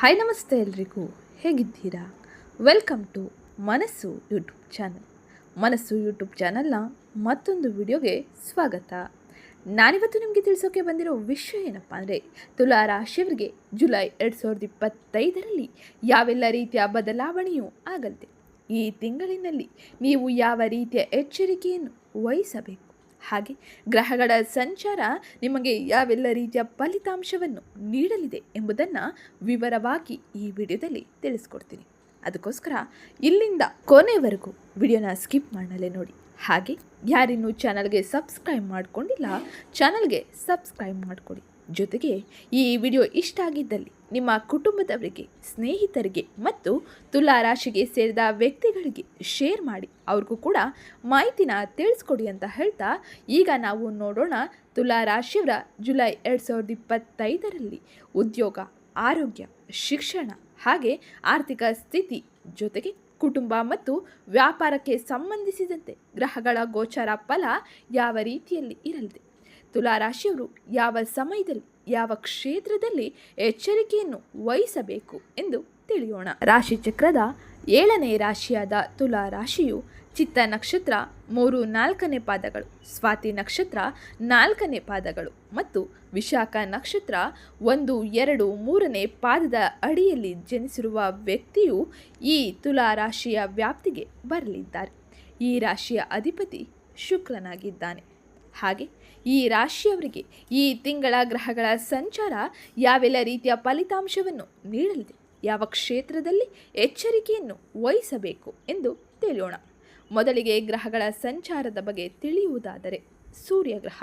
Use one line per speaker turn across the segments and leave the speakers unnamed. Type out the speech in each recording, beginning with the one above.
Hi ನಮಸ್ತೆ ಎಲ್ರಿಗೂ. ಹೇಗಿದ್ದೀರಾ? Welcome to Manasu YouTube channel. Manasu YouTube ಚಾನಲ್ನ ಮತ್ತೊಂದು ವಿಡಿಯೋಗೆ ಸ್ವಾಗತ. ನಾನಿವತ್ತು ನಿಮಗೆ ತಿಳಿಸೋಕೆ ಬಂದಿರೋ ವಿಷಯ ಏನಪ್ಪ ಅಂದರೆ, ತುಲಾ ರಾಶಿಯವರಿಗೆ ಜುಲೈ ಎರಡು ಸಾವಿರದ ಇಪ್ಪತ್ತೈದರಲ್ಲಿ ಯಾವೆಲ್ಲ ರೀತಿಯ ಬದಲಾವಣೆಯೂ ಆಗಲಿದೆ. ಈ ತಿಂಗಳಿನಲ್ಲಿ ನೀವು ಯಾವ ರೀತಿಯ ಎಚ್ಚರಿಕೆಯನ್ನು ವಹಿಸಬೇಕು? ಹಾಗೆ ಗ್ರಹಗಳ ಸಂಚಾರ ನಿಮಗೆ ಯಾವೆಲ್ಲ ರೀತಿಯ ಫಲಿತಾಂಶವನ್ನು ನೀಡಲಿದೆ ಎಂಬುದನ್ನು ವಿವರವಾಗಿ ಈ ವಿಡಿಯೋದಲ್ಲಿ ತಿಳಿಸ್ಕೊಡ್ತೀನಿ. ಅದಕ್ಕೋಸ್ಕರ ಇಲ್ಲಿಂದ ಕೊನೆವರೆಗೂ ವಿಡಿಯೋನ ಸ್ಕಿಪ್ ಮಾಡಲೇ ನೋಡಿ. ಹಾಗೆ ಯಾರಿನ್ನೂ ಚಾನಲ್ಗೆ ಸಬ್ಸ್ಕ್ರೈಬ್ ಮಾಡಿಕೊಂಡಿಲ್ಲ, ಚಾನಲ್ಗೆ ಸಬ್ಸ್ಕ್ರೈಬ್ ಮಾಡಿಕೊಡಿ. ಜೊತೆಗೆ ಈ ವಿಡಿಯೋ ಇಷ್ಟ ಆಗಿದ್ದಲ್ಲಿ ನಿಮ್ಮ ಕುಟುಂಬದವರಿಗೆ, ಸ್ನೇಹಿತರಿಗೆ ಮತ್ತು ತುಲಾ ರಾಶಿಗೆ ಸೇರಿದ ವ್ಯಕ್ತಿಗಳಿಗೆ ಶೇರ್ ಮಾಡಿ. ಅವ್ರಿಗೂ ಕೂಡ ಮಾಹಿತಿನ ತಿಳಿಸ್ಕೊಡಿ ಅಂತ ಹೇಳ್ತಾ ಈಗ ನಾವು ನೋಡೋಣ ತುಲಾ ರಾಶಿಯವರ ಜುಲೈ ಎರಡು ಸಾವಿರದ ಇಪ್ಪತ್ತೈದರಲ್ಲಿ ಉದ್ಯೋಗ, ಆರೋಗ್ಯ, ಶಿಕ್ಷಣ ಹಾಗೆ ಆರ್ಥಿಕ ಸ್ಥಿತಿ ಜೊತೆಗೆ ಕುಟುಂಬ ಮತ್ತು ವ್ಯಾಪಾರಕ್ಕೆ ಸಂಬಂಧಿಸಿದಂತೆ ಗ್ರಹಗಳ ಗೋಚರ ಫಲ ಯಾವ ರೀತಿಯಲ್ಲಿ ಇರಲಿದೆ? ತುಲಾ ರಾಶಿಯವರು ಯಾವ ಸಮಯದಲ್ಲಿ, ಯಾವ ಕ್ಷೇತ್ರದಲ್ಲಿ ಎಚ್ಚರಿಕೆಯನ್ನು ವಹಿಸಬೇಕು ಎಂದು ತಿಳಿಯೋಣ. ರಾಶಿ ಚಕ್ರದ ಏಳನೇ ರಾಶಿಯಾದ ತುಲಾ ರಾಶಿಯು ಚಿತ್ತ ನಕ್ಷತ್ರ ಮೂರು ನಾಲ್ಕನೇ ಪಾದಗಳು, ಸ್ವಾತಿ ನಕ್ಷತ್ರ ನಾಲ್ಕನೇ ಪಾದಗಳು ಮತ್ತು ವಿಶಾಖ ನಕ್ಷತ್ರ ಒಂದು, ಎರಡು, ಮೂರನೇ ಪಾದದ ಅಡಿಯಲ್ಲಿ ಜನಿಸಿರುವ ವ್ಯಕ್ತಿಯು ಈ ತುಲಾ ರಾಶಿಯ ವ್ಯಾಪ್ತಿಗೆ ಬರಲಿದ್ದಾರೆ. ಈ ರಾಶಿಯ ಅಧಿಪತಿ ಶುಕ್ರನಾಗಿದ್ದಾನೆ. ಹಾಗೆ ಈ ರಾಶಿಯವರಿಗೆ ಈ ತಿಂಗಳ ಗ್ರಹಗಳ ಸಂಚಾರ ಯಾವೆಲ್ಲ ರೀತಿಯ ಫಲಿತಾಂಶವನ್ನು ನೀಡಲಿದೆ, ಯಾವ ಕ್ಷೇತ್ರದಲ್ಲಿ ಎಚ್ಚರಿಕೆಯನ್ನು ವಹಿಸಬೇಕು ಎಂದು ತಿಳಿಯೋಣ. ಮೊದಲಿಗೆ ಗ್ರಹಗಳ ಸಂಚಾರದ ಬಗ್ಗೆ ತಿಳಿಯುವುದಾದರೆ ಸೂರ್ಯಗ್ರಹ.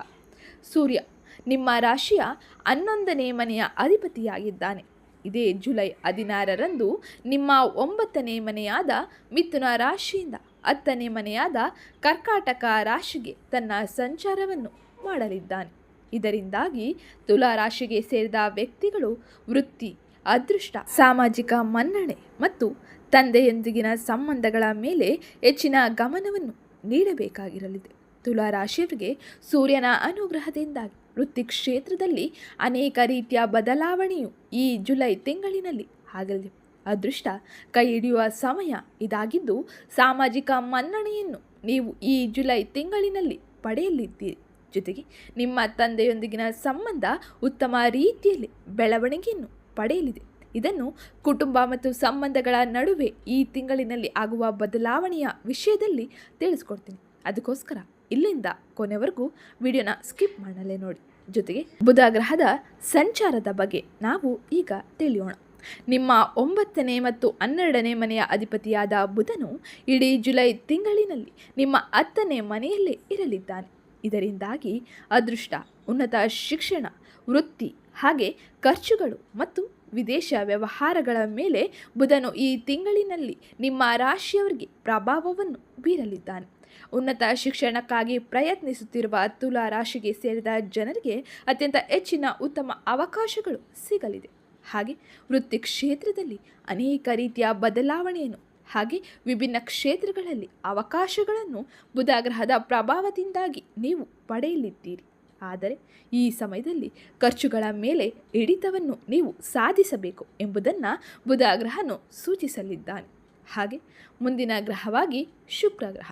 ಸೂರ್ಯ ನಿಮ್ಮ ರಾಶಿಯ ಹನ್ನೊಂದನೇ ಮನೆಯ ಅಧಿಪತಿಯಾಗಿದ್ದಾನೆ. ಇದೇ ಜುಲೈ ಹದಿನಾರರಂದು ನಿಮ್ಮ ಒಂಬತ್ತನೇ ಮನೆಯಾದ ಮಿಥುನ ರಾಶಿಯಿಂದ ಹತ್ತನೇ ಮನೆಯಾದ ಕರ್ಕಾಟಕ ರಾಶಿಗೆ ತನ್ನ ಸಂಚಾರವನ್ನು ಮಾಡಲಿದ್ದಾನೆ. ಇದರಿಂದಾಗಿ ತುಲಾ ರಾಶಿಗೆ ಸೇರಿದ ವ್ಯಕ್ತಿಗಳು ವೃತ್ತಿ, ಅದೃಷ್ಟ, ಸಾಮಾಜಿಕ ಮನ್ನಣೆ ಮತ್ತು ತಂದೆಯೊಂದಿಗಿನ ಸಂಬಂಧಗಳ ಮೇಲೆ ಹೆಚ್ಚಿನ ಗಮನವನ್ನು ನೀಡಬೇಕಾಗಿರಲಿದೆ. ತುಲಾ ರಾಶಿಯವರಿಗೆ ಸೂರ್ಯನ ಅನುಗ್ರಹದಿಂದಾಗಿ ವೃತ್ತಿ ಕ್ಷೇತ್ರದಲ್ಲಿ ಅನೇಕ ರೀತಿಯ ಬದಲಾವಣೆಯು ಈ ಜುಲೈ ತಿಂಗಳಿನಲ್ಲಿ ಆಗಲಿದೆ. ಅದೃಷ್ಟ ಕೈ ಹಿಡಿಯುವ ಸಮಯ ಇದಾಗಿದ್ದು, ಸಾಮಾಜಿಕ ಮನ್ನಣೆಯನ್ನು ನೀವು ಈ ಜುಲೈ ತಿಂಗಳಿನಲ್ಲಿ ಪಡೆಯಲಿದ್ದೀರಿ. ಜೊತೆಗೆ ನಿಮ್ಮ ತಂದೆಯೊಂದಿಗಿನ ಸಂಬಂಧ ಉತ್ತಮ ರೀತಿಯಲ್ಲಿ ಬೆಳವಣಿಗೆಯನ್ನು ಪಡೆಯಲಿದೆ. ಇದನ್ನು ಕುಟುಂಬ ಮತ್ತು ಸಂಬಂಧಗಳ ನಡುವೆ ಈ ತಿಂಗಳಿನಲ್ಲಿ ಆಗುವ ಬದಲಾವಣೆಯ ವಿಷಯದಲ್ಲಿ ತಿಳಿಸ್ಕೊಡ್ತೀನಿ. ಅದಕ್ಕೋಸ್ಕರ ಇಲ್ಲಿಂದ ಕೊನೆವರೆಗೂ ವಿಡಿಯೋನ ಸ್ಕಿಪ್ ಮಾಡಲೇ ನೋಡಿ. ಜೊತೆಗೆ ಬುಧ ಗ್ರಹದ ಸಂಚಾರದ ಬಗ್ಗೆ ನಾವು ಈಗ ತಿಳಿಯೋಣ. ನಿಮ್ಮ ಒಂಬತ್ತನೇ ಮತ್ತು ಹನ್ನೆರಡನೇ ಮನೆಯ ಅಧಿಪತಿಯಾದ ಬುಧನು ಇಡೀ ಜುಲೈ ತಿಂಗಳಿನಲ್ಲಿ ನಿಮ್ಮ ಹತ್ತನೇ ಮನೆಯಲ್ಲೇ ಇರಲಿದ್ದಾನೆ. ಇದರಿಂದಾಗಿ ಅದೃಷ್ಟ, ಉನ್ನತ ಶಿಕ್ಷಣ, ವೃತ್ತಿ ಹಾಗೆ ಖರ್ಚುಗಳು ಮತ್ತು ವಿದೇಶ ವ್ಯವಹಾರಗಳ ಮೇಲೆ ಬುಧನು ಈ ತಿಂಗಳಿನಲ್ಲಿ ನಿಮ್ಮ ರಾಶಿಯವರಿಗೆ ಪ್ರಭಾವವನ್ನು ಬೀರಲಿದ್ದಾನೆ. ಉನ್ನತ ಶಿಕ್ಷಣಕ್ಕಾಗಿ ಪ್ರಯತ್ನಿಸುತ್ತಿರುವ ತುಲಾ ರಾಶಿಗೆ ಸೇರಿದ ಜನರಿಗೆ ಅತ್ಯಂತ ಹೆಚ್ಚಿನ ಉತ್ತಮ ಅವಕಾಶಗಳು ಸಿಗಲಿದೆ. ಹಾಗೆ ವೃತ್ತಿ ಕ್ಷೇತ್ರದಲ್ಲಿ ಅನೇಕ ರೀತಿಯ ಬದಲಾವಣೆಯನ್ನು ಹಾಗೆ ವಿಭಿನ್ನ ಕ್ಷೇತ್ರಗಳಲ್ಲಿ ಅವಕಾಶಗಳನ್ನು ಬುಧಗ್ರಹದ ಪ್ರಭಾವದಿಂದಾಗಿ ನೀವು ಪಡೆಯಲಿದ್ದೀರಿ. ಆದರೆ ಈ ಸಮಯದಲ್ಲಿ ಖರ್ಚುಗಳ ಮೇಲೆ ಹಿಡಿತವನ್ನು ನೀವು ಸಾಧಿಸಬೇಕು ಎಂಬುದನ್ನು ಬುಧಗ್ರಹನು ಸೂಚಿಸಲಿದ್ದಾನೆ. ಹಾಗೆ ಮುಂದಿನ ಗ್ರಹವಾಗಿ ಶುಕ್ರ ಗ್ರಹ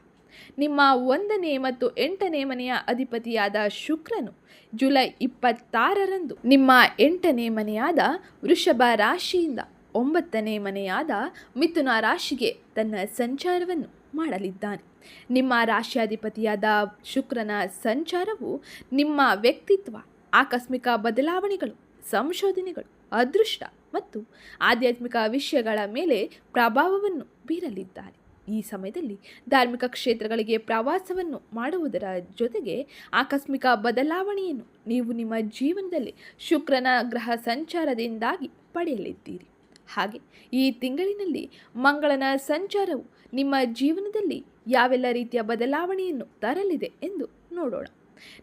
ನಿಮ್ಮ ಒಂದನೇ ಮತ್ತು ಎಂಟನೇ ಮನೆಯ ಅಧಿಪತಿಯಾದ ಶುಕ್ರನು ಜುಲೈ ಇಪ್ಪತ್ತಾರರಂದು ನಿಮ್ಮ ಎಂಟನೇ ಮನೆಯಾದ ವೃಷಭ ರಾಶಿಯಿಂದ ಒಂಬತ್ತನೇ ಮನೆಯಾದ ಮಿಥುನ ರಾಶಿಗೆ ತನ್ನ ಸಂಚಾರವನ್ನು ಮಾಡಲಿದ್ದಾನೆ. ನಿಮ್ಮ ರಾಶಿಯಾಧಿಪತಿಯಾದ ಶುಕ್ರನ ಸಂಚಾರವು ನಿಮ್ಮ ವ್ಯಕ್ತಿತ್ವ, ಆಕಸ್ಮಿಕ ಬದಲಾವಣೆಗಳು, ಸಂಶೋಧನೆಗಳು, ಅದೃಷ್ಟ ಮತ್ತು ಆಧ್ಯಾತ್ಮಿಕ ವಿಷಯಗಳ ಮೇಲೆ ಪ್ರಭಾವವನ್ನು ಬೀರಲಿದ್ದಾರೆ. ಈ ಸಮಯದಲ್ಲಿ ಧಾರ್ಮಿಕ ಕ್ಷೇತ್ರಗಳಿಗೆ ಪ್ರವಾಸವನ್ನು ಮಾಡುವುದರ ಜೊತೆಗೆ ಆಕಸ್ಮಿಕ ಬದಲಾವಣೆಯನ್ನು ನೀವು ನಿಮ್ಮ ಜೀವನದಲ್ಲಿ ಶುಕ್ರನ ಗ್ರಹ ಸಂಚಾರದಿಂದಾಗಿ ಪಡೆಯಲಿದ್ದೀರಿ. ಹಾಗೆ ಈ ತಿಂಗಳಿನಲ್ಲಿ ಮಂಗಳನ ಸಂಚಾರವು ನಿಮ್ಮ ಜೀವನದಲ್ಲಿ ಯಾವೆಲ್ಲ ರೀತಿಯ ಬದಲಾವಣೆಯನ್ನು ತರಲಿದೆ ಎಂದು ನೋಡೋಣ.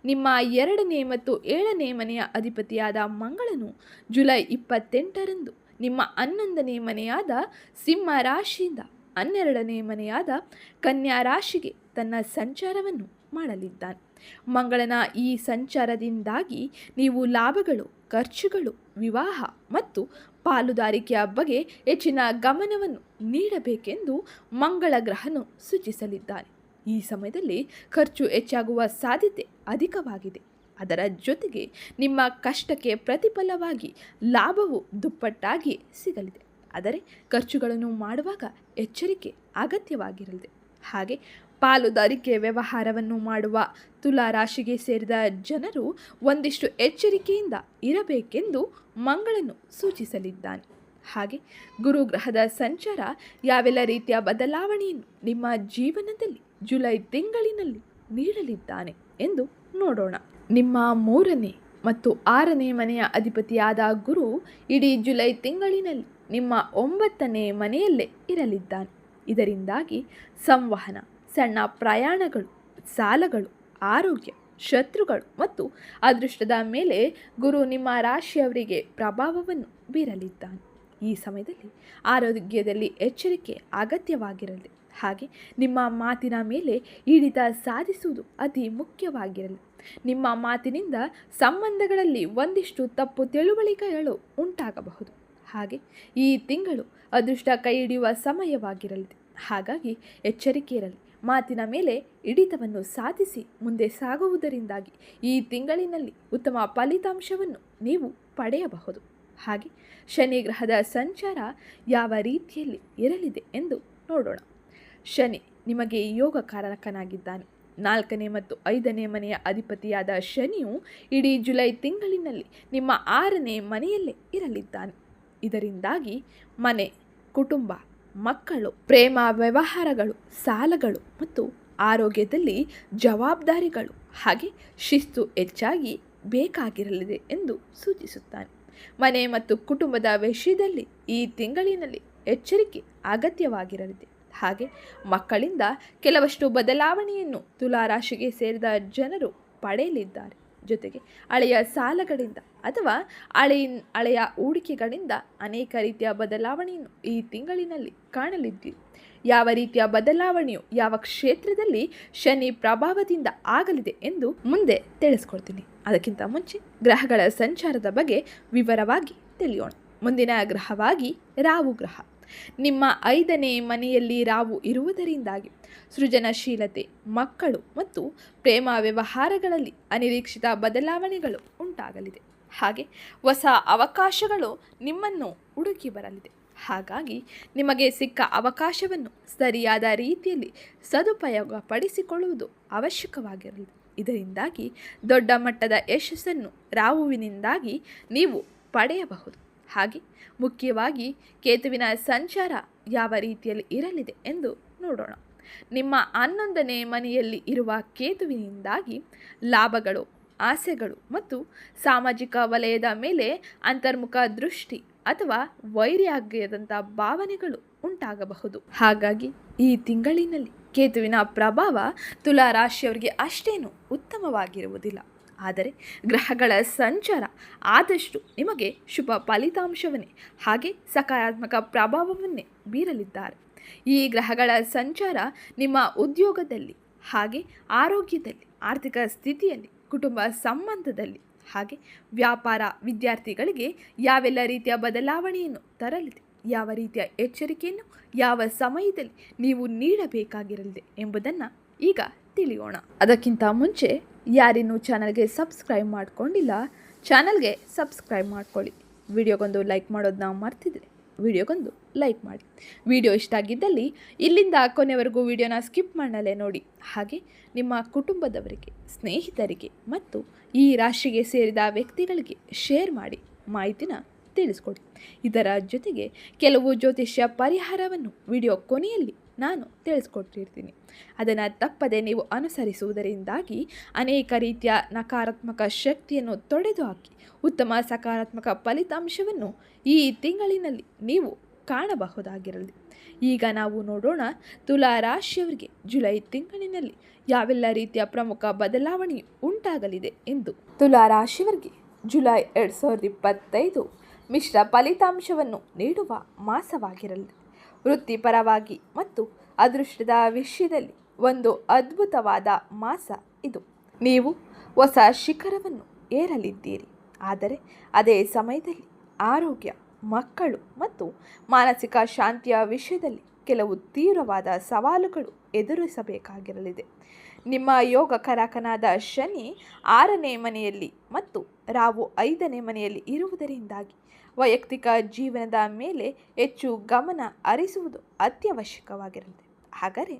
ನಿಮ್ಮ ಎರಡನೇ ಮತ್ತು ಏಳನೇ ಮನೆಯ ಅಧಿಪತಿಯಾದ ಮಂಗಳನು ಜುಲೈ ಇಪ್ಪತ್ತೆಂಟರಂದು ನಿಮ್ಮ ಹನ್ನೊಂದನೇ ಮನೆಯಾದ ಸಿಂಹ ರಾಶಿಯಿಂದ ಹನ್ನೆರಡನೇ ಮನೆಯಾದ ಕನ್ಯಾ ರಾಶಿಗೆ ತನ್ನ ಸಂಚಾರವನ್ನು ಮಾಡಲಿದ್ದಾನೆ. ಮಂಗಳನ ಈ ಸಂಚಾರದಿಂದಾಗಿ ನೀವು ಲಾಭಗಳು, ಖರ್ಚುಗಳು, ವಿವಾಹ ಮತ್ತು ಪಾಲುದಾರಿಕೆಯ ಬಗ್ಗೆ ಹೆಚ್ಚಿನ ಗಮನವನ್ನು ನೀಡಬೇಕೆಂದು ಮಂಗಳ ಗ್ರಹನು ಸೂಚಿಸಲಿದ್ದಾನೆ. ಈ ಸಮಯದಲ್ಲಿ ಖರ್ಚು ಹೆಚ್ಚಾಗುವ ಸಾಧ್ಯತೆ ಅಧಿಕವಾಗಿದೆ. ಅದರ ಜೊತೆಗೆ ನಿಮ್ಮ ಕಷ್ಟಕ್ಕೆ ಪ್ರತಿಫಲವಾಗಿ ಲಾಭವು ದುಪ್ಪಟ್ಟಾಗಿ ಸಿಗಲಿದೆ. ಆದರೆ ಖರ್ಚುಗಳನ್ನು ಮಾಡುವಾಗ ಎಚ್ಚರಿಕೆ ಅಗತ್ಯವಾಗಿರಲಿದೆ. ಹಾಗೆ ಪಾಲುದಾರಿಕೆ ವ್ಯವಹಾರವನ್ನು ಮಾಡುವ ತುಲಾ ರಾಶಿಗೆ ಸೇರಿದ ಜನರು ಒಂದಿಷ್ಟು ಎಚ್ಚರಿಕೆಯಿಂದ ಇರಬೇಕೆಂದು ಮಂಗಳನು ಸೂಚಿಸಲಿದ್ದಾನೆ. ಹಾಗೆ ಗುರುಗ್ರಹದ ಸಂಚಾರ ಯಾವೆಲ್ಲ ರೀತಿಯ ಬದಲಾವಣೆಯನ್ನು ನಿಮ್ಮ ಜೀವನದಲ್ಲಿ ಜುಲೈ ತಿಂಗಳಿನಲ್ಲಿ ನೀಡಲಿದ್ದಾನೆ ಎಂದು ನೋಡೋಣ. ನಿಮ್ಮ ಮೂರನೇ ಮತ್ತು ಆರನೇ ಮನೆಯ ಅಧಿಪತಿಯಾದ ಗುರು ಇಡೀ ಜುಲೈ ತಿಂಗಳಿನಲ್ಲಿ ನಿಮ್ಮ ಒಂಬತ್ತನೇ ಮನೆಯಲ್ಲೇ ಇರಲಿದ್ದಾನೆ. ಇದರಿಂದಾಗಿ ಸಂವಹನ ಸಣ್ಣ ಪ್ರಯಾಣಗಳು, ಸಾಲಗಳು, ಆರೋಗ್ಯ, ಶತ್ರುಗಳು ಮತ್ತು ಅದೃಷ್ಟದ ಮೇಲೆ ಗುರು ನಿಮ್ಮ ರಾಶಿಯವರಿಗೆ ಪ್ರಭಾವವನ್ನು ಬೀರಲಿದ್ದಾನೆ. ಈ ಸಮಯದಲ್ಲಿ ಆರೋಗ್ಯದಲ್ಲಿ ಎಚ್ಚರಿಕೆ ಅಗತ್ಯವಾಗಿರಲಿ. ಹಾಗೆ ನಿಮ್ಮ ಮಾತಿನ ಮೇಲೆ ಹಿಡಿತ ಸಾಧಿಸುವುದು ಅತಿ ಮುಖ್ಯವಾಗಿರಲಿ. ನಿಮ್ಮ ಮಾತಿನಿಂದ ಸಂಬಂಧಗಳಲ್ಲಿ ಒಂದಿಷ್ಟು ತಪ್ಪು ತಿಳುವಳಿಕೆಗಳು ಉಂಟಾಗಬಹುದು. ಹಾಗೆ ಈ ತಿಂಗಳು ಅದೃಷ್ಟ ಕೈ ಹಿಡಿಯುವ ಸಮಯವಾಗಿರಲಿದೆ ಹಾಗಾಗಿ ಎಚ್ಚರಿಕೆ ಇರಲಿ. ಮಾತಿನ ಮೇಲೆ ಹಿಡಿತವನ್ನು ಸಾಧಿಸಿ ಮುಂದೆ ಸಾಗುವುದರಿಂದಾಗಿ ಈ ತಿಂಗಳಿನಲ್ಲಿ ಉತ್ತಮ ಫಲಿತಾಂಶವನ್ನು ನೀವು ಪಡೆಯಬಹುದು. ಹಾಗೆ ಶನಿ ಗ್ರಹದ ಸಂಚಾರ ಯಾವ ರೀತಿಯಲ್ಲಿ ಇರಲಿದೆ ಎಂದು ನೋಡೋಣ. ಶನಿ ನಿಮಗೆ ಯೋಗಕಾರಕನಾಗಿದ್ದಾನೆ. ನಾಲ್ಕನೇ ಮತ್ತು ಐದನೇ ಮನೆಯ ಅಧಿಪತಿಯಾದ ಶನಿಯು ಇಡೀ ಜುಲೈ ತಿಂಗಳಿನಲ್ಲಿ ನಿಮ್ಮ ಆರನೇ ಮನೆಯಲ್ಲೇ ಇರಲಿದ್ದಾನೆ. ಇದರಿಂದಾಗಿ ಮನೆ, ಕುಟುಂಬ ಮಕ್ಕಳು, ಪ್ರೇಮ, ವ್ಯವಹಾರಗಳು, ಸಾಲಗಳು ಮತ್ತು ಆರೋಗ್ಯದಲ್ಲಿ ಜವಾಬ್ದಾರಿಗಳು. ಹಾಗೆ ಶಿಸ್ತು ಹೆಚ್ಚಾಗಿ ಬೇಕಾಗಿರಲಿದೆ ಎಂದು ಸೂಚಿಸುತ್ತಾನೆ. ಮನೆ ಮತ್ತು ಕುಟುಂಬದ ವಿಷಯದಲ್ಲಿ ಈ ತಿಂಗಳಿನಲ್ಲಿ ಎಚ್ಚರಿಕೆ ಅಗತ್ಯವಾಗಿರಲಿದೆ. ಹಾಗೆ ಮಕ್ಕಳಿಂದ ಕೆಲವಷ್ಟು ಬದಲಾವಣೆಯನ್ನು ತುಲಾರಾಶಿಗೆ ಸೇರಿದ ಜನರು ಪಡೆಯಲಿದ್ದಾರೆ. ಜೊತೆಗೆ ಹಳೆಯ ಸಾಲಗಳಿಂದ ಅಥವಾ ಹಳೆಯ ಹಳೆಯ ಹೂಡಿಕೆಗಳಿಂದ ಅನೇಕ ರೀತಿಯ ಬದಲಾವಣೆಯನ್ನು ಈ ತಿಂಗಳಿನಲ್ಲಿ ಕಾಣಲಿದ್ದೀವಿ ಯಾವ ರೀತಿಯ ಬದಲಾವಣೆಯು ಯಾವ ಕ್ಷೇತ್ರದಲ್ಲಿ ಶನಿ ಪ್ರಭಾವದಿಂದ ಆಗಲಿದೆ ಎಂದು ಮುಂದೆ ತಿಳಿಸ್ಕೊಳ್ತೀನಿ ಅದಕ್ಕಿಂತ ಮುಂಚೆ ಗ್ರಹಗಳ ಸಂಚಾರದ ಬಗ್ಗೆ ವಿವರವಾಗಿ ತಿಳಿಯೋಣ. ಮುಂದಿನ ಗ್ರಹವಾಗಿ ರಾವು ಗ್ರಹ. ನಿಮ್ಮ ಐದನೇ ಮನೆಯಲ್ಲಿ ರಾವು ಇರುವುದರಿಂದಾಗಿ ಸೃಜನಶೀಲತೆ, ಮಕ್ಕಳು ಮತ್ತು ಪ್ರೇಮ ವ್ಯವಹಾರಗಳಲ್ಲಿ ಅನಿರೀಕ್ಷಿತ ಬದಲಾವಣೆಗಳು ಉಂಟಾಗಲಿದೆ. ಹಾಗೆ ಹೊಸ ಅವಕಾಶಗಳು ನಿಮ್ಮನ್ನು ಹುಡುಕಿ ಬರಲಿದೆ. ಹಾಗಾಗಿ ನಿಮಗೆ ಸಿಕ್ಕ ಅವಕಾಶವನ್ನು ಸರಿಯಾದ ರೀತಿಯಲ್ಲಿ ಸದುಪಯೋಗ ಪಡಿಸಿಕೊಳ್ಳುವುದು ಅವಶ್ಯಕವಾಗಿರಲಿದೆ. ಇದರಿಂದಾಗಿ ದೊಡ್ಡ ಮಟ್ಟದ ಯಶಸ್ಸನ್ನು ರಾವುವಿನಿಂದಾಗಿ ನೀವು ಪಡೆಯಬಹುದು. ಹಾಗೆ ಮುಖ್ಯವಾಗಿ ಕೇತುವಿನ ಸಂಚಾರ ಯಾವ ರೀತಿಯಲ್ಲಿ ಇರಲಿದೆ ಎಂದು ನೋಡೋಣ. ನಿಮ್ಮ ಹನ್ನೊಂದನೇ ಮನೆಯಲ್ಲಿ ಇರುವ ಕೇತುವಿನಿಂದಾಗಿ ಲಾಭಗಳು, ಆಸೆಗಳು ಮತ್ತು ಸಾಮಾಜಿಕ ವಲಯದ ಮೇಲೆ ಅಂತರ್ಮುಖ ದೃಷ್ಟಿ ಅಥವಾ ವೈರ್ಯಾಗ್ಯದಂಥ ಭಾವನೆಗಳು ಉಂಟಾಗಬಹುದು. ಹಾಗಾಗಿ ಈ ತಿಂಗಳಿನಲ್ಲಿ ಕೇತುವಿನ ಪ್ರಭಾವ ತುಲಾ ರಾಶಿಯವರಿಗೆ ಅಷ್ಟೇನು ಉತ್ತಮವಾಗಿರುವುದಿಲ್ಲ. ಆದರೆ ಗ್ರಹಗಳ ಸಂಚಾರ ಆದಷ್ಟು ನಿಮಗೆ ಶುಭ ಫಲಿತಾಂಶವನ್ನೇ, ಹಾಗೆ ಸಕಾರಾತ್ಮಕ ಪ್ರಭಾವವನ್ನೇ ಬೀರಲಿದ್ದಾರೆ. ಈ ಗ್ರಹಗಳ ಸಂಚಾರ ನಿಮ್ಮ ಉದ್ಯೋಗದಲ್ಲಿ, ಹಾಗೆ ಆರೋಗ್ಯದಲ್ಲಿ, ಆರ್ಥಿಕ ಸ್ಥಿತಿಯಲ್ಲಿ, ಕುಟುಂಬ ಸಂಬಂಧದಲ್ಲಿ, ಹಾಗೆ ವ್ಯಾಪಾರ ವಿದ್ಯಾರ್ಥಿಗಳಿಗೆ ಯಾವೆಲ್ಲ ರೀತಿಯ ಬದಲಾವಣೆಯನ್ನು ತರಲಿದೆ, ಯಾವ ರೀತಿಯ ಎಚ್ಚರಿಕೆಯನ್ನು ಯಾವ ಸಮಯದಲ್ಲಿ ನೀವು ನೀಡಬೇಕಾಗಿರಲಿದೆ ಎಂಬುದನ್ನು ಈಗ ತಿಳಿಯೋಣ. ಅದಕ್ಕಿಂತ ಮುಂಚೆ ಯಾರಿನ್ನೂ ಚಾನಲ್ಗೆ ಸಬ್ಸ್ಕ್ರೈಬ್ ಮಾಡ್ಕೊಂಡಿಲ್ಲ, ಚಾನಲ್ಗೆ ಸಬ್ಸ್ಕ್ರೈಬ್ ಮಾಡ್ಕೊಳ್ಳಿ. ವಿಡಿಯೋಗೊಂದು ಲೈಕ್ ಮಾಡೋದನ್ನ ಮರ್ತಿದ್ರೆ ವಿಡಿಯೋಗೊಂದು ಲೈಕ್ ಮಾಡಿ. ವಿಡಿಯೋ ಇಷ್ಟ ಆಗಿದ್ದಲ್ಲಿ ಇಲ್ಲಿಂದ ಕೊನೆವರೆಗೂ ವಿಡಿಯೋನ ಸ್ಕಿಪ್ ಮಾಡಲೇ ನೋಡಿ. ಹಾಗೆ ನಿಮ್ಮ ಕುಟುಂಬದವರಿಗೆ, ಸ್ನೇಹಿತರಿಗೆ ಮತ್ತು ಈ ರಾಶಿಗೆ ಸೇರಿದ ವ್ಯಕ್ತಿಗಳಿಗೆ ಶೇರ್ ಮಾಡಿ ಮಾಹಿತಿನ ತಿಳಿಸ್ಕೊಡಿ. ಇದರ ಜೊತೆಗೆ ಕೆಲವು ಜ್ಯೋತಿಷ್ಯ ಪರಿಹಾರವನ್ನು ವಿಡಿಯೋ ಕೊನೆಯಲ್ಲಿ ನಾನು ತಿಳಿಸ್ಕೊಟ್ಟಿರ್ತೀನಿ. ಅದನ್ನು ತಪ್ಪದೆ ನೀವು ಅನುಸರಿಸುವುದರಿಂದಾಗಿ ಅನೇಕ ರೀತಿಯ ನಕಾರಾತ್ಮಕ ಶಕ್ತಿಯನ್ನು ತೊಡೆದುಹಾಕಿ ಉತ್ತಮ ಸಕಾರಾತ್ಮಕ ಫಲಿತಾಂಶವನ್ನು ಈ ತಿಂಗಳಿನಲ್ಲಿ ನೀವು ಕಾಣಬಹುದಾಗಿರಲಿ. ಈಗ ನಾವು ನೋಡೋಣ ತುಲಾ ರಾಶಿಯವರಿಗೆ ಜುಲೈ ತಿಂಗಳಿನಲ್ಲಿ ಯಾವೆಲ್ಲ ರೀತಿಯ ಪ್ರಮುಖ ಬದಲಾವಣೆ ಉಂಟಾಗಲಿದೆ ಎಂದು. ತುಲಾ ರಾಶಿಯವರಿಗೆ ಜುಲೈ ಎರಡು ಸಾವಿರದ ಇಪ್ಪತ್ತೈದು ಮಿಶ್ರ ಫಲಿತಾಂಶವನ್ನು ನೀಡುವ ಮಾಸವಾಗಿರಲಿದೆ ವೃತ್ತಿಪರವಾಗಿ ಮತ್ತು ಅದೃಷ್ಟದ ವಿಷಯದಲ್ಲಿ ಒಂದು ಅದ್ಭುತವಾದ ಮಾಸ ಇದು. ನೀವು ಹೊಸ ಶಿಖರವನ್ನು ಏರಲಿದ್ದೀರಿ. ಆದರೆ ಅದೇ ಸಮಯದಲ್ಲಿ ಆರೋಗ್ಯ, ಮಕ್ಕಳು ಮತ್ತು ಮಾನಸಿಕ ಶಾಂತಿಯ ವಿಷಯದಲ್ಲಿ ಕೆಲವು ತೀವ್ರವಾದ ಸವಾಲುಗಳು ಎದುರಿಸಬೇಕಾಗಿರಲಿದೆ. ನಿಮ್ಮ ಯೋಗ ಕರಾಕನಾದ ಶನಿ ಆರನೇ ಮನೆಯಲ್ಲಿ ಮತ್ತು ರಾವು ಐದನೇ ಮನೆಯಲ್ಲಿ ಇರುವುದರಿಂದಾಗಿ ವೈಯಕ್ತಿಕ ಜೀವನದ ಮೇಲೆ ಹೆಚ್ಚು ಗಮನ ಹರಿಸುವುದು ಅತ್ಯವಶ್ಯಕವಾಗಿರುತ್ತೆ. ಹಾಗಾದರೆ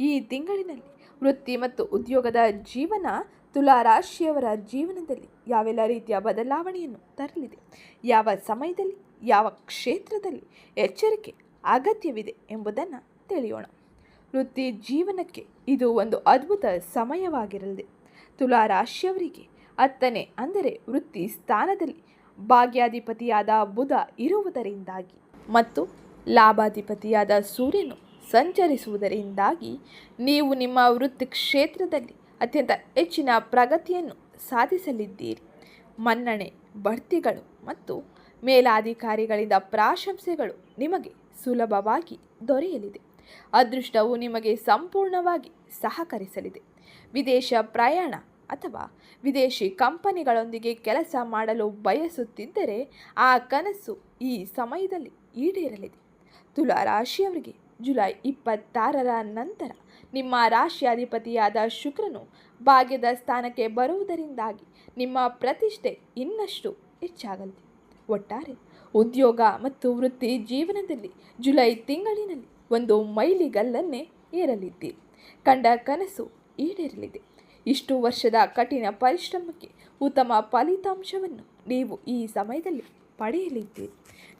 ಈ ತಿಂಗಳಿನಲ್ಲಿ ವೃತ್ತಿ ಮತ್ತು ಉದ್ಯೋಗದ ಜೀವನ ತುಲಾ ರಾಶಿಯವರ ಜೀವನದಲ್ಲಿ ಯಾವೆಲ್ಲ ರೀತಿಯ ಬದಲಾವಣೆಯನ್ನು ತರಲಿದೆ? ಯಾವ ಸಮಯದಲ್ಲಿ, ಯಾವ ಕ್ಷೇತ್ರದಲ್ಲಿ ಎಚ್ಚರಿಕೆ, ಅಗತ್ಯವಿದೆ ಎಂಬುದನ್ನು ತಿಳಿಯೋಣ. ವೃತ್ತಿ ಜೀವನಕ್ಕೆ ಇದು ಒಂದು ಅದ್ಭುತ ಸಮಯವಾಗಿರಲಿದೆ. ತುಲಾ ರಾಶಿಯವರಿಗೆ ಹತ್ತನೇ ಅಂದರೆ ವೃತ್ತಿ ಸ್ಥಾನದಲ್ಲಿ ಭಾಗ್ಯಾಧಿಪತಿಯಾದ ಬುಧ ಇರುವುದರಿಂದಾಗಿ ಮತ್ತು ಲಾಭಾಧಿಪತಿಯಾದ ಸೂರ್ಯನು ಸಂಚರಿಸುವುದರಿಂದಾಗಿ ನೀವು ನಿಮ್ಮ ವೃತ್ತಿ ಕ್ಷೇತ್ರದಲ್ಲಿ ಅತ್ಯಂತ ಹೆಚ್ಚಿನ ಪ್ರಗತಿಯನ್ನು ಸಾಧಿಸಲಿದ್ದೀರಿ. ಮನ್ನಣೆ ಬಡ್ತಿಗಳು ಮತ್ತು ಮೇಲಾಧಿಕಾರಿಗಳಿಂದ ಪ್ರಾಶಂಸೆಗಳು ನಿಮಗೆ ಸುಲಭವಾಗಿ ದೊರೆಯಲಿದೆ. ಅದೃಷ್ಟವು ನಿಮಗೆ ಸಂಪೂರ್ಣವಾಗಿ ಸಹಕರಿಸಲಿದೆ. ವಿದೇಶ ಪ್ರಯಾಣ ಅಥವಾ ವಿದೇಶಿ ಕಂಪನಿಗಳೊಂದಿಗೆ ಕೆಲಸ ಮಾಡಲು ಬಯಸುತ್ತಿದ್ದರೆ ಆ ಕನಸು ಈ ಸಮಯದಲ್ಲಿ ಈಡೇರಲಿದೆ. ತುಲಾ ರಾಶಿಯವರಿಗೆ ಜುಲೈ ಇಪ್ಪತ್ತಾರರ ನಂತರ ನಿಮ್ಮ ರಾಶಿಯಾಧಿಪತಿಯಾದ ಶುಕ್ರನು ಭಾಗ್ಯದ ಸ್ಥಾನಕ್ಕೆ ಬರುವುದರಿಂದಾಗಿ ನಿಮ್ಮ ಪ್ರತಿಷ್ಠೆ ಇನ್ನಷ್ಟು ಹೆಚ್ಚಾಗಲಿದೆ. ಒಟ್ಟಾರೆ ಉದ್ಯೋಗ ಮತ್ತು ವೃತ್ತಿ ಜೀವನದಲ್ಲಿ ಜುಲೈ ತಿಂಗಳಿನಲ್ಲಿ ಒಂದು ಮೈಲಿಗಲ್ಲನ್ನೇ ಏರಲಿದ್ದೀರಿ. ಕಂಡ ಕನಸು ಈಡೇರಲಿದೆ. ಇಷ್ಟು ವರ್ಷದ ಕಠಿಣ ಪರಿಶ್ರಮಕ್ಕೆ ಉತ್ತಮ ಫಲಿತಾಂಶವನ್ನು ನೀವು ಈ ಸಮಯದಲ್ಲಿ ಪಡೆಯಲಿದ್ದೀರಿ.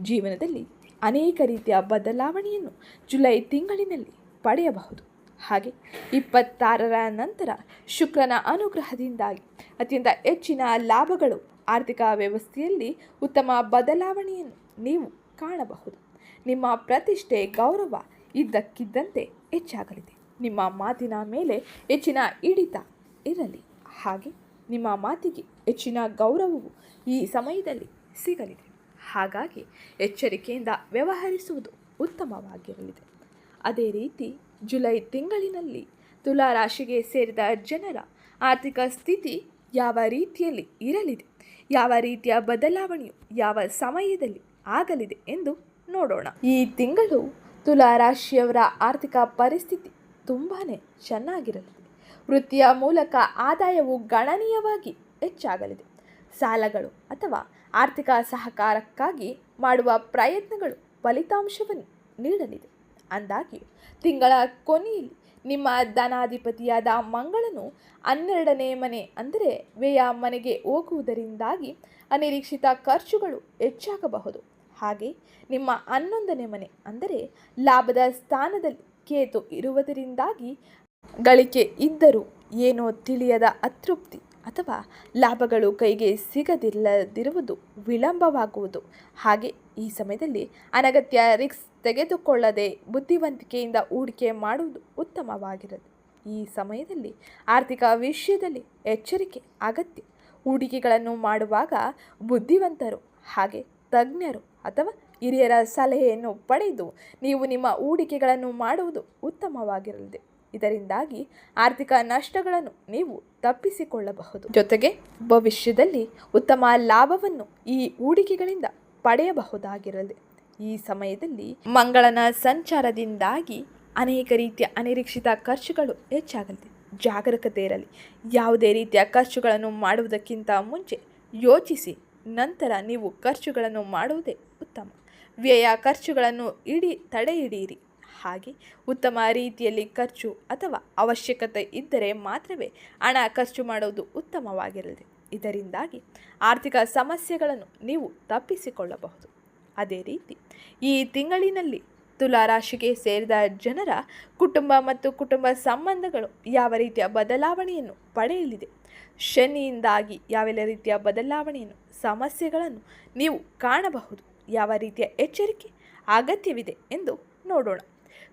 ಜೀವನದಲ್ಲಿ ಅನೇಕ ರೀತಿಯ ಬದಲಾವಣೆಯನ್ನು ಜುಲೈ ತಿಂಗಳಿನಲ್ಲಿ ಪಡೆಯಬಹುದು. ಹಾಗೆ ಇಪ್ಪತ್ತಾರರ ನಂತರ ಶುಕ್ರನ ಅನುಗ್ರಹದಿಂದಾಗಿ ಅತ್ಯಂತ ಹೆಚ್ಚಿನ ಲಾಭಗಳು ಆರ್ಥಿಕ ವ್ಯವಸ್ಥೆಯಲ್ಲಿ ಉತ್ತಮ ಬದಲಾವಣೆಯನ್ನು ನೀವು ಕಾಣಬಹುದು. ನಿಮ್ಮ ಪ್ರತಿಷ್ಠೆ, ಗೌರವ ಇದ್ದಕ್ಕಿದ್ದಂತೆ ಹೆಚ್ಚಾಗಲಿದೆ. ನಿಮ್ಮ ಮಾತಿನ ಮೇಲೆ ಹೆಚ್ಚಿನ ಹಿಡಿತ ಇರಲಿ. ಹಾಗೆ ನಿಮ್ಮ ಮಾತಿಗೆ ಹೆಚ್ಚಿನ ಗೌರವವು ಈ ಸಮಯದಲ್ಲಿ ಸಿಗಲಿದೆ. ಹಾಗಾಗಿ ಎಚ್ಚರಿಕೆಯಿಂದ ವ್ಯವಹರಿಸುವುದು ಉತ್ತಮವಾಗಿರಲಿದೆ. ಅದೇ ರೀತಿ ಜುಲೈ ತಿಂಗಳಿನಲ್ಲಿ ತುಲಾ ರಾಶಿಗೆ ಸೇರಿದ ಜನರ ಆರ್ಥಿಕ ಸ್ಥಿತಿ ಯಾವ ರೀತಿಯಲ್ಲಿ ಇರಲಿದೆ? ಯಾವ ರೀತಿಯ ಬದಲಾವಣೆಯು ಯಾವ ಸಮಯದಲ್ಲಿ ಆಗಲಿದೆ ಎಂದು ನೋಡೋಣ. ಈ ತಿಂಗಳು ತುಲಾ ರಾಶಿಯವರ ಆರ್ಥಿಕ ಪರಿಸ್ಥಿತಿ ತುಂಬಾ ಚೆನ್ನಾಗಿರಲಿದೆ. ವೃತ್ತಿಯ ಮೂಲಕ ಆದಾಯವು ಗಣನೀಯವಾಗಿ ಹೆಚ್ಚಾಗಲಿದೆ. ಸಾಲಗಳು ಅಥವಾ ಆರ್ಥಿಕ ಸಹಕಾರಕ್ಕಾಗಿ ಮಾಡುವ ಪ್ರಯತ್ನಗಳು ಫಲಿತಾಂಶವನ್ನು ನೀಡಲಿದೆ. ಅಂದಾಗಿ, ತಿಂಗಳ ಕೊನೆಯಲ್ಲಿ ನಿಮ್ಮ ಧನಾಧಿಪತಿಯಾದ ಮಂಗಳನು ಹನ್ನೆರಡನೇ ಮನೆ ಅಂದರೆ ವ್ಯಯ ಮನೆಗೆ ಹೋಗುವುದರಿಂದಾಗಿ ಅನಿರೀಕ್ಷಿತ ಖರ್ಚುಗಳು ಹೆಚ್ಚಾಗಬಹುದು. ಹಾಗೆ ನಿಮ್ಮ ಹನ್ನೊಂದನೇ ಮನೆ ಅಂದರೆ ಲಾಭದ ಸ್ಥಾನದಲ್ಲಿ ಕೇತು ಇರುವುದರಿಂದಾಗಿ ಗಳಿಕೆ ಇದ್ದರೂ ಏನೋ ತಿಳಿಯದ ಅತೃಪ್ತಿ ಅಥವಾ ಲಾಭಗಳು ಕೈಗೆ ಸಿಗದಿಲ್ಲದಿರುವುದು ವಿಳಂಬವಾಗುವುದು. ಹಾಗೆ ಈ ಸಮಯದಲ್ಲಿ ಅನಗತ್ಯ ರಿಕ್ಸ್ ತೆಗೆದುಕೊಳ್ಳದೆ ಬುದ್ಧಿವಂತಿಕೆಯಿಂದ ಹೂಡಿಕೆ ಮಾಡುವುದು ಉತ್ತಮವಾಗಿರದು. ಈ ಸಮಯದಲ್ಲಿ ಆರ್ಥಿಕ ವಿಷಯದಲ್ಲಿ ಎಚ್ಚರಿಕೆ, ಅಗತ್ಯ ಹೂಡಿಕೆಗಳನ್ನು ಮಾಡುವಾಗ ಬುದ್ಧಿವಂತರು, ಹಾಗೆ ತಜ್ಞರು ಅಥವಾ ಹಿರಿಯರ ಸಲಹೆಯನ್ನು ಪಡೆದು ನೀವು ನಿಮ್ಮ ಹೂಡಿಕೆಗಳನ್ನು ಮಾಡುವುದು ಉತ್ತಮವಾಗಿರಲಿದೆ. ಇದರಿಂದಾಗಿ ಆರ್ಥಿಕ ನಷ್ಟಗಳನ್ನು ನೀವು ತಪ್ಪಿಸಿಕೊಳ್ಳಬಹುದು. ಜೊತೆಗೆ ಭವಿಷ್ಯದಲ್ಲಿ ಉತ್ತಮ ಲಾಭವನ್ನು ಈ ಹೂಡಿಕೆಗಳಿಂದ ಪಡೆಯಬಹುದಾಗಿರಲಿ. ಈ ಸಮಯದಲ್ಲಿ ಮಂಗಳನ ಸಂಚಾರದಿಂದಾಗಿ ಅನೇಕ ರೀತಿಯ ಅನಿರೀಕ್ಷಿತ ಖರ್ಚುಗಳು ಹೆಚ್ಚಾಗಲಿದೆ ಜಾಗರೂಕತೆ ಇರಲಿ. ಯಾವುದೇ ರೀತಿಯ ಖರ್ಚುಗಳನ್ನು ಮಾಡುವುದಕ್ಕಿಂತ ಮುಂಚೆ ಯೋಚಿಸಿ, ನಂತರ ನೀವು ಖರ್ಚುಗಳನ್ನು ಮಾಡುವುದೇ ಉತ್ತಮ. ವ್ಯಯ ಖರ್ಚುಗಳನ್ನು ಇಡೀ ತಡೆ ಹಿಡಿಯಿರಿ ಹಾಗೆ ಉತ್ತಮ ರೀತಿಯಲ್ಲಿ ಖರ್ಚು ಅಥವಾ ಅವಶ್ಯಕತೆ ಇದ್ದರೆ ಮಾತ್ರವೇ ಹಣ ಖರ್ಚು ಮಾಡುವುದು ಉತ್ತಮವಾಗಿರಲಿದೆ. ಇದರಿಂದಾಗಿ ಆರ್ಥಿಕ ಸಮಸ್ಯೆಗಳನ್ನು ನೀವು ತಪ್ಪಿಸಿಕೊಳ್ಳಬಹುದು. ಅದೇ ರೀತಿ ಈ ತಿಂಗಳಿನಲ್ಲಿ ತುಲಾ ರಾಶಿಗೆ ಸೇರಿದ ಜನರ ಕುಟುಂಬ ಮತ್ತು ಕುಟುಂಬ ಸಂಬಂಧಗಳು ಯಾವ ರೀತಿಯ ಬದಲಾವಣೆಯನ್ನು ಪಡೆಯಲಿದೆ? ಶನಿಯಿಂದಾಗಿ ಯಾವೆಲ್ಲ ರೀತಿಯ ಬದಲಾವಣೆಯನ್ನು, ಸಮಸ್ಯೆಗಳನ್ನು ನೀವು ಕಾಣಬಹುದು? ಯಾವ ರೀತಿಯ ಎಚ್ಚರಿಕೆ, ಅಗತ್ಯವಿದೆ ಎಂದು ನೋಡೋಣ.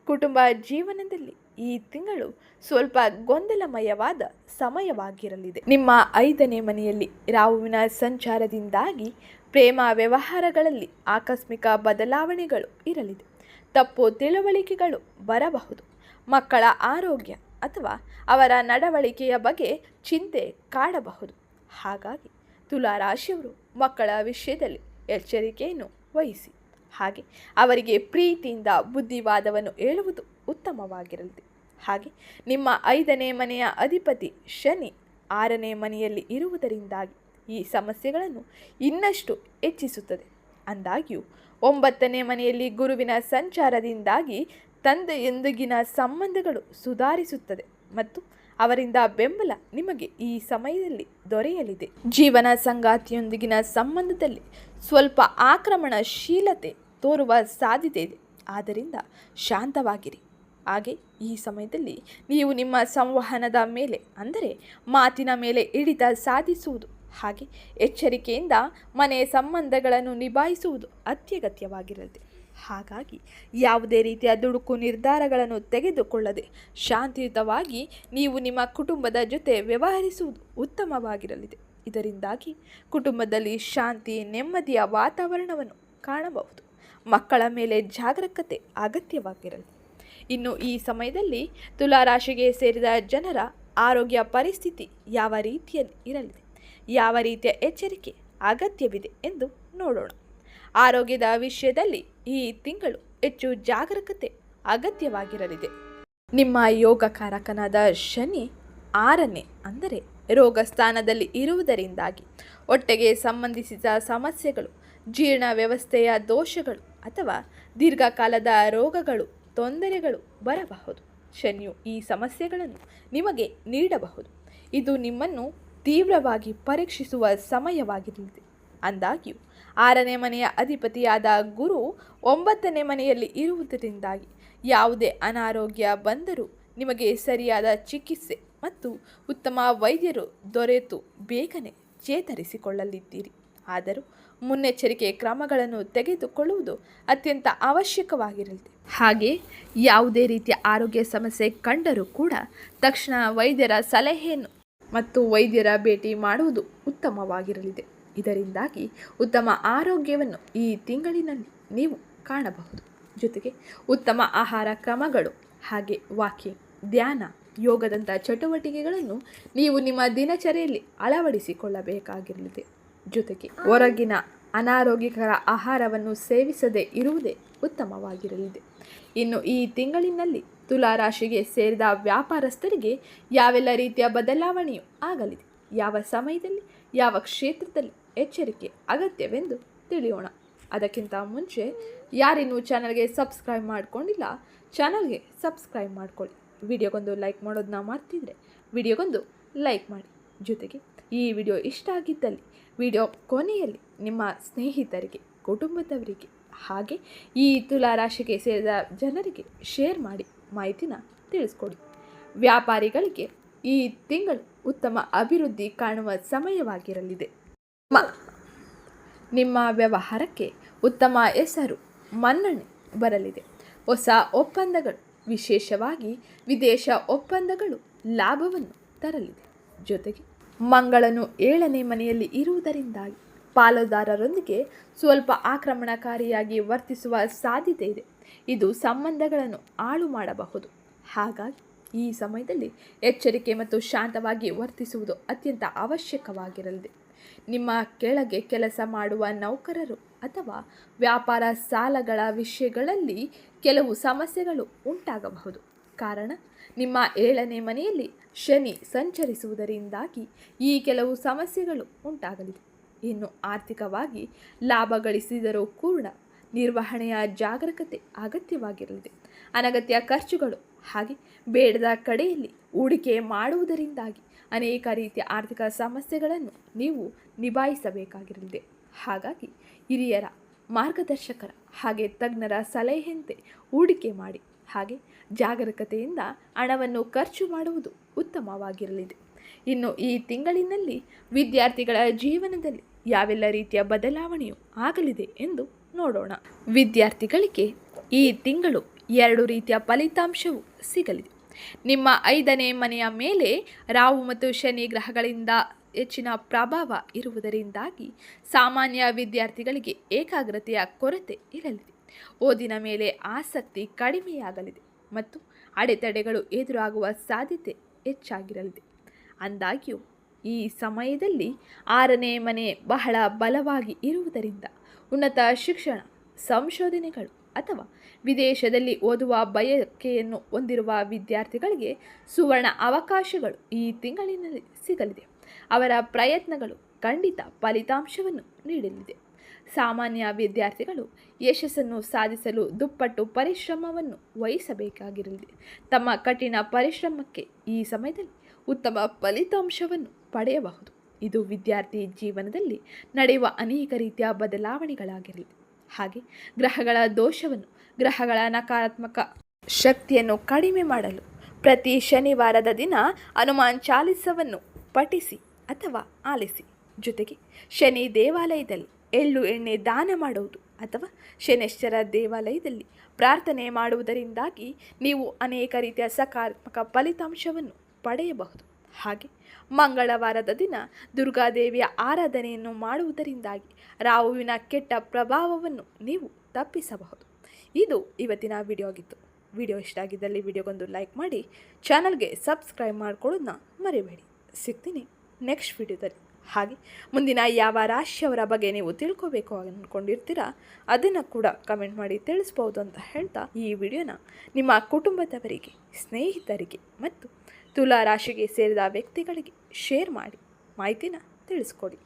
ಕುಟುಂಬ ಜೀವನದಲ್ಲಿ ಈ ತಿಂಗಳು ಸ್ವಲ್ಪ ಗೊಂದಲಮಯವಾದ ಸಮಯವಾಗಿರಲಿದೆ. ನಿಮ್ಮ ಐದನೇ ಮನೆಯಲ್ಲಿ ರಾಹುವಿನ ಸಂಚಾರದಿಂದಾಗಿ ಪ್ರೇಮ ವ್ಯವಹಾರಗಳಲ್ಲಿ ಆಕಸ್ಮಿಕ ಬದಲಾವಣೆಗಳು ಇರಲಿದೆ. ತಪ್ಪು ತಿಳುವಳಿಕೆಗಳು ಬರಬಹುದು. ಮಕ್ಕಳ ಆರೋಗ್ಯ ಅಥವಾ ಅವರ ನಡವಳಿಕೆಯ ಬಗ್ಗೆ ಚಿಂತೆ ಕಾಡಬಹುದು. ಹಾಗಾಗಿ ತುಲಾ ರಾಶಿಯವರು ಮಕ್ಕಳ ವಿಷಯದಲ್ಲಿ ಎಚ್ಚರಿಕೆಯನ್ನು ವಹಿಸಿ. ಹಾಗೆ ಅವರಿಗೆ ಪ್ರೀತಿಯಿಂದ ಬುದ್ಧಿವಾದವನ್ನು ಹೇಳುವುದು ಉತ್ತಮವಾಗಿರಲಿದೆ ಹಾಗೆ ನಿಮ್ಮ ಐದನೇ ಮನೆಯ ಅಧಿಪತಿ ಶನಿ ಆರನೇ ಮನೆಯಲ್ಲಿ ಇರುವುದರಿಂದಾಗಿ ಈ ಸಮಸ್ಯೆಗಳನ್ನು ಇನ್ನಷ್ಟು ಹೆಚ್ಚಿಸುತ್ತದೆ. ಅಂದಾಗ್ಯೂ ಒಂಬತ್ತನೇ ಮನೆಯಲ್ಲಿ ಗುರುವಿನ ಸಂಚಾರದಿಂದಾಗಿ ತಂದೆಯೊಂದಿಗಿನ ಸಂಬಂಧಗಳು ಸುಧಾರಿಸುತ್ತದೆ ಮತ್ತು ಅವರಿಂದ ಬೆಂಬಲ ನಿಮಗೆ ಈ ಸಮಯದಲ್ಲಿ ದೊರೆಯಲಿದೆ. ಜೀವನ ಸಂಗಾತಿಯೊಂದಿಗಿನ ಸಂಬಂಧದಲ್ಲಿ ಸ್ವಲ್ಪ ಆಕ್ರಮಣಶೀಲತೆ ತೋರುವ ಸಾಧ್ಯತೆ ಇದೆ. ಆದ್ದರಿಂದ ಶಾಂತವಾಗಿರಿ. ಹಾಗೆ ಈ ಸಮಯದಲ್ಲಿ ನೀವು ನಿಮ್ಮ ಸಂವಹನದ ಮೇಲೆ, ಅಂದರೆ ಮಾತಿನ ಮೇಲೆ ಹಿಡಿತ ಸಾಧಿಸುವುದು, ಹಾಗೆ ಎಚ್ಚರಿಕೆಯಿಂದ ಮನೆ ಸಂಬಂಧಗಳನ್ನು ನಿಭಾಯಿಸುವುದು ಅತ್ಯಗತ್ಯವಾಗಿರಲಿದೆ ಹಾಗಾಗಿ ಯಾವುದೇ ರೀತಿಯ ದುಡುಕು ನಿರ್ಧಾರಗಳನ್ನು ತೆಗೆದುಕೊಳ್ಳದೆ ಶಾಂತಿಯುತವಾಗಿ ನೀವು ನಿಮ್ಮ ಕುಟುಂಬದ ಜೊತೆ ವ್ಯವಹರಿಸುವುದು ಉತ್ತಮವಾಗಿರಲಿದೆ. ಇದರಿಂದಾಗಿ ಕುಟುಂಬದಲ್ಲಿ ಶಾಂತಿ, ನೆಮ್ಮದಿಯ ವಾತಾವರಣವನ್ನು ಕಾಣಬಹುದು. ಮಕ್ಕಳ ಮೇಲೆ ಜಾಗರೂಕತೆ ಅಗತ್ಯವಾಗಿರಲಿ. ಇನ್ನು ಈ ಸಮಯದಲ್ಲಿ ತುಲಾರಾಶಿಗೆ ಸೇರಿದ ಜನರ ಆರೋಗ್ಯ ಪರಿಸ್ಥಿತಿ ಯಾವ ರೀತಿಯಲ್ಲಿ ಇರಲಿದೆ ಯಾವ ರೀತಿಯ ಎಚ್ಚರಿಕೆ ಅಗತ್ಯವಿದೆ ಎಂದು ನೋಡೋಣ. ಆರೋಗ್ಯದ ವಿಷಯದಲ್ಲಿ ಈ ತಿಂಗಳು ಹೆಚ್ಚು ಜಾಗರೂಕತೆ ಅಗತ್ಯವಾಗಿರಲಿದೆ. ನಿಮ್ಮ ಯೋಗಕಾರಕನಾದ ಶನಿ ಆರನೇ ಅಂದರೆ ರೋಗ ಸ್ಥಾನದಲ್ಲಿ ಇರುವುದರಿಂದಾಗಿ ಹೊಟ್ಟೆಗೆ ಸಂಬಂಧಿಸಿದ ಸಮಸ್ಯೆಗಳು, ಜೀರ್ಣ ವ್ಯವಸ್ಥೆಯ ದೋಷಗಳು ಅಥವಾ ದೀರ್ಘಕಾಲದ ರೋಗಗಳು, ತೊಂದರೆಗಳು ಬರಬಹುದು. ಶನಿಯು ಈ ಸಮಸ್ಯೆಗಳನ್ನು ನಿಮಗೆ ನೀಡಬಹುದು. ಇದು ನಿಮ್ಮನ್ನು ತೀವ್ರವಾಗಿ ಪರೀಕ್ಷಿಸುವ ಸಮಯವಾಗಿರಲಿದೆ ಅಂದಾಗ್ಯೂ ಆರನೇ ಮನೆಯ ಅಧಿಪತಿಯಾದ ಗುರು ಒಂಬತ್ತನೇ ಮನೆಯಲ್ಲಿ ಇರುವುದರಿಂದಾಗಿ ಯಾವುದೇ ಅನಾರೋಗ್ಯ ಬಂದರೂ ನಿಮಗೆ ಸರಿಯಾದ ಚಿಕಿತ್ಸೆ ಮತ್ತು ಉತ್ತಮ ವೈದ್ಯರು ದೊರೆತು ಬೇಗನೆ ಚೇತರಿಸಿಕೊಳ್ಳಲಿದ್ದೀರಿ. ಆದರೂ ಮುನ್ನೆಚ್ಚರಿಕೆ ಕ್ರಮಗಳನ್ನು ತೆಗೆದುಕೊಳ್ಳುವುದು ಅತ್ಯಂತ ಅವಶ್ಯಕವಾಗಿರಲಿದೆ. ಹಾಗೆ ಯಾವುದೇ ರೀತಿಯ ಆರೋಗ್ಯ ಸಮಸ್ಯೆ ಕಂಡರೂ ಕೂಡ ತಕ್ಷಣ ವೈದ್ಯರ ಸಲಹೆಯನ್ನು ಮತ್ತು ವೈದ್ಯರ ಭೇಟಿ ಮಾಡುವುದು ಉತ್ತಮವಾಗಿರಲಿದೆ. ಇದರಿಂದಾಗಿ ಉತ್ತಮ ಆರೋಗ್ಯವನ್ನು ಈ ತಿಂಗಳಿನಲ್ಲಿ ನೀವು ಕಾಣಬಹುದು. ಜೊತೆಗೆ ಉತ್ತಮ ಆಹಾರ ಕ್ರಮಗಳು ಹಾಗೆ ವಾಕಿಂಗ್, ಧ್ಯಾನ ಯೋಗದಂಥ ಚಟುವಟಿಕೆಗಳನ್ನು ನೀವು ನಿಮ್ಮ ದಿನಚರಿಯಲ್ಲಿ ಅಳವಡಿಸಿಕೊಳ್ಳಬೇಕಾಗಿರಲಿದೆ ಜೊತೆಗೆ ಹೊರಗಿನ ಅನಾರೋಗ್ಯಕರ ಆಹಾರವನ್ನು ಸೇವಿಸದೇ ಇರುವುದೇ ಉತ್ತಮವಾಗಿರಲಿದೆ. ಇನ್ನು ಈ ತಿಂಗಳಿನಲ್ಲಿ ತುಲಾರಾಶಿಗೆ ಸೇರಿದ ವ್ಯಾಪಾರಸ್ಥರಿಗೆ ಯಾವೆಲ್ಲ ರೀತಿಯ ಬದಲಾವಣೆಯೂ ಆಗಲಿದೆ. ಯಾವ ಸಮಯದಲ್ಲಿ, ಯಾವ ಕ್ಷೇತ್ರದಲ್ಲಿ ಎಚ್ಚರಿಕೆ, ಅಗತ್ಯವೆಂದು ತಿಳಿಯೋಣ. ಅದಕ್ಕಿಂತ ಮುಂಚೆ, ಯಾರಿನ್ನೂ ಚಾನಲ್ಗೆ ಸಬ್ಸ್ಕ್ರೈಬ್ ಮಾಡಿಕೊಂಡಿಲ್ಲ, ಚಾನಲ್ಗೆ ಸಬ್ಸ್ಕ್ರೈಬ್ ಮಾಡ್ಕೊಳ್ಳಿ. ವಿಡಿಯೋಗೊಂದು ಲೈಕ್ ಮಾಡೋದನ್ನ ಮಾಡ್ತಿದ್ರೆ ವಿಡಿಯೋಗೊಂದು ಲೈಕ್ ಮಾಡಿ. ಜೊತೆಗೆ, ಈ ವಿಡಿಯೋ ಇಷ್ಟ ಆಗಿದ್ದಲ್ಲಿ, ವಿಡಿಯೋ ಕೊನೆಯಲ್ಲಿ ನಿಮ್ಮ ಸ್ನೇಹಿತರಿಗೆ, ಕುಟುಂಬದವರಿಗೆ, ಹಾಗೆ ಈ ತುಲಾ ರಾಶಿಗೆ ಸೇರಿದ ಜನರಿಗೆ ಶೇರ್ ಮಾಡಿ ಮಾಹಿತಿನ ತಿಳಿಸ್ಕೊಡಿ. ವ್ಯಾಪಾರಿಗಳಿಗೆ ಈ ತಿಂಗಳು ಉತ್ತಮ ಅಭಿವೃದ್ಧಿ ಕಾಣುವ ಸಮಯವಾಗಿರಲಿದೆ. ನಿಮ್ಮ ವ್ಯವಹಾರಕ್ಕೆ ಉತ್ತಮ ಹೆಸರು, ಮನ್ನಣೆ ಬರಲಿದೆ. ಹೊಸ ಒಪ್ಪಂದಗಳು, ವಿಶೇಷವಾಗಿ ವಿದೇಶ ಒಪ್ಪಂದಗಳು ಲಾಭವನ್ನು ತರಲಿದೆ. ಜೊತೆಗೆ ಮಂಗಳನು ಏಳನೇ ಮನೆಯಲ್ಲಿ ಇರುವುದರಿಂದಾಗಿ ಪಾಲುದಾರರೊಂದಿಗೆ ಸ್ವಲ್ಪ ಆಕ್ರಮಣಕಾರಿಯಾಗಿ ವರ್ತಿಸುವ ಸಾಧ್ಯತೆ ಇದೆ. ಇದು ಸಂಬಂಧಗಳನ್ನು ಹಾಳು ಮಾಡಬಹುದು. ಹಾಗಾಗಿ ಈ ಸಮಯದಲ್ಲಿ ಎಚ್ಚರಿಕೆ ಮತ್ತು ಶಾಂತವಾಗಿ ವರ್ತಿಸುವುದು ಅತ್ಯಂತ ಅವಶ್ಯಕವಾಗಿರಲಿದೆ. ನಿಮ್ಮ ಕೆಳಗೆ ಕೆಲಸ ಮಾಡುವ ನೌಕರರು ಅಥವಾ ವ್ಯಾಪಾರ ಸಾಲಗಳ ವಿಷಯಗಳಲ್ಲಿ ಕೆಲವು ಸಮಸ್ಯೆಗಳು ಉಂಟಾಗಬಹುದು. ಕಾರಣ, ನಿಮ್ಮ ಏಳನೇ ಮನೆಯಲ್ಲಿ ಶನಿ ಸಂಚರಿಸುವುದರಿಂದಾಗಿ ಈ ಕೆಲವು ಸಮಸ್ಯೆಗಳು ಉಂಟಾಗಲಿದೆ. ಇನ್ನು ಆರ್ಥಿಕವಾಗಿ ಲಾಭ ಗಳಿಸಿದರೂ ಕೂಡ ನಿರ್ವಹಣೆಯ ಜಾಗರೂಕತೆ ಅಗತ್ಯವಾಗಿರಲಿದೆ. ಅನಗತ್ಯ ಖರ್ಚುಗಳು, ಹಾಗೆ ಬೇಡದ ಕಡೆಯಲ್ಲಿ ಹೂಡಿಕೆ ಮಾಡುವುದರಿಂದಾಗಿ ಅನೇಕ ರೀತಿಯ ಆರ್ಥಿಕ ಸಮಸ್ಯೆಗಳನ್ನು ನೀವು ನಿಭಾಯಿಸಬೇಕಾಗಿರಲಿದೆ. ಹಾಗಾಗಿ ಹಿರಿಯರ ಮಾರ್ಗದರ್ಶಕರ ಹಾಗೆ ತಜ್ಞರ ಸಲಹೆಯಂತೆ ಹೂಡಿಕೆ ಮಾಡಿ, ಹಾಗೆ ಜಾಗರೂಕತೆಯಿಂದ ಹಣವನ್ನು ಖರ್ಚು ಮಾಡುವುದು ಉತ್ತಮವಾಗಿರಲಿದೆ. ಇನ್ನು ಈ ತಿಂಗಳಿನಲ್ಲಿ ವಿದ್ಯಾರ್ಥಿಗಳ ಜೀವನದಲ್ಲಿ ಯಾವೆಲ್ಲ ರೀತಿಯ ಬದಲಾವಣೆಯು ಆಗಲಿದೆ ಎಂದು ನೋಡೋಣ. ವಿದ್ಯಾರ್ಥಿಗಳಿಗೆ ಈ ತಿಂಗಳು ಎರಡು ರೀತಿಯ ಫಲಿತಾಂಶವು ಸಿಗಲಿದೆ. ನಿಮ್ಮ ಐದನೇ ಮನೆಯ ಮೇಲೆ ರಾಹು ಮತ್ತು ಶನಿ ಗ್ರಹಗಳಿಂದ ಹೆಚ್ಚಿನ ಪ್ರಭಾವ ಇರುವುದರಿಂದಾಗಿ ಸಾಮಾನ್ಯ ವಿದ್ಯಾರ್ಥಿಗಳಿಗೆ ಏಕಾಗ್ರತೆಯ ಕೊರತೆ ಇರಲಿದೆ. ಓದಿನ ಮೇಲೆ ಆಸಕ್ತಿ ಕಡಿಮೆಯಾಗಲಿದೆ ಮತ್ತು ಅಡೆತಡೆಗಳು ಎದುರಾಗುವ ಸಾಧ್ಯತೆ ಹೆಚ್ಚಾಗಿರಲಿದೆ. ಅಂದಾಗ್ಯೂ, ಈ ಸಮಯದಲ್ಲಿ ಆರನೇ ಮನೆ ಬಹಳ ಬಲವಾಗಿ ಇರುವುದರಿಂದ ಉನ್ನತ ಶಿಕ್ಷಣ, ಸಂಶೋಧನೆಗಳು ಅಥವಾ ವಿದೇಶದಲ್ಲಿ ಓದುವ ಬಯಕೆಯನ್ನು ಹೊಂದಿರುವ ವಿದ್ಯಾರ್ಥಿಗಳಿಗೆ ಸುವರ್ಣ ಅವಕಾಶಗಳು ಈ ತಿಂಗಳಿನಲ್ಲಿ ಸಿಗಲಿದೆ. ಅವರ ಪ್ರಯತ್ನಗಳು ಖಂಡಿತ ಫಲಿತಾಂಶವನ್ನು ನೀಡಲಿದೆ. ಸಾಮಾನ್ಯ ವಿದ್ಯಾರ್ಥಿಗಳು ಯಶಸ್ಸನ್ನು ಸಾಧಿಸಲು ದುಪ್ಪಟ್ಟು ಪರಿಶ್ರಮವನ್ನು ವಹಿಸಬೇಕಾಗಿರಲಿದೆ ತಮ್ಮ ಕಠಿಣ ಪರಿಶ್ರಮಕ್ಕೆ ಈ ಸಮಯದಲ್ಲಿ ಉತ್ತಮ ಫಲಿತಾಂಶವನ್ನು ಪಡೆಯಬಹುದು. ಇದು ವಿದ್ಯಾರ್ಥಿ ಜೀವನದಲ್ಲಿ ನಡೆಯುವ ಅನೇಕ ರೀತಿಯ ಬದಲಾವಣೆಗಳಾಗಿರಲಿದೆ ಹಾಗೆ ಗ್ರಹಗಳ ದೋಷವನ್ನು, ಗ್ರಹಗಳ ನಕಾರಾತ್ಮಕ ಶಕ್ತಿಯನ್ನು ಕಡಿಮೆ ಮಾಡಲು ಪ್ರತಿ ಶನಿವಾರದ ದಿನ ಹನುಮಾನ್ ಚಾಲಿಸವನ್ನು ಪಠಿಸಿ ಅಥವಾ ಆಲಿಸಿ. ಜೊತೆಗೆ ಶನಿ ದೇವಾಲಯದಲ್ಲಿ ಎಳ್ಳು ಎಣ್ಣೆ ದಾನ ಮಾಡುವುದು ಅಥವಾ ಶನೇಶ್ವರ ದೇವಾಲಯದಲ್ಲಿ ಪ್ರಾರ್ಥನೆ ಮಾಡುವುದರಿಂದಾಗಿ ನೀವು ಅನೇಕ ರೀತಿಯ ಸಕಾರಾತ್ಮಕ ಫಲಿತಾಂಶವನ್ನು ಪಡೆಯಬಹುದು. ಹಾಗೆ ಮಂಗಳವಾರದ ದಿನ ದುರ್ಗಾದೇವಿಯ ಆರಾಧನೆಯನ್ನು ಮಾಡುವುದರಿಂದಾಗಿ ರಾಹುವಿನ ಕೆಟ್ಟ ಪ್ರಭಾವವನ್ನು ನೀವು ತಪ್ಪಿಸಬಹುದು. ಇದು ಇವತ್ತಿನ ವಿಡಿಯೋ ಆಗಿತ್ತು. ವಿಡಿಯೋ ಇಷ್ಟ ಆಗಿದ್ದಲ್ಲಿ ವಿಡಿಯೋಗೊಂದು ಲೈಕ್ ಮಾಡಿ ಚಾನಲ್ಗೆ ಸಬ್ಸ್ಕ್ರೈಬ್ ಮಾಡ್ಕೊಳ್ಳೋದನ್ನ ಮರಿಬೇಡಿ. ಸಿಗ್ತೀನಿ ನೆಕ್ಸ್ಟ್ ವಿಡಿಯೋದಲ್ಲಿ ಹಾಗೆ ಮುಂದಿನ ಯಾವ ರಾಶಿಯವರ ಬಗ್ಗೆ ನೀವು ತಿಳ್ಕೋಬೇಕು ಅಂದ್ಕೊಂಡಿರ್ತೀರಾ, ಅದನ್ನು ಕೂಡ ಕಮೆಂಟ್ ಮಾಡಿ ತಿಳಿಸ್ಬೋದು ಅಂತ ಹೇಳ್ತಾ ಈ ವಿಡಿಯೋನ ನಿಮ್ಮ ಕುಟುಂಬದವರಿಗೆ, ಸ್ನೇಹಿತರಿಗೆ ಮತ್ತು ತುಲಾ ರಾಶಿಗೆ ಸೇರಿದ ವ್ಯಕ್ತಿಗಳಿಗೆ ಶೇರ್ ಮಾಡಿ ಮಾಹಿತಿನ ತಿಳಿಸ್ಕೊಡಿ.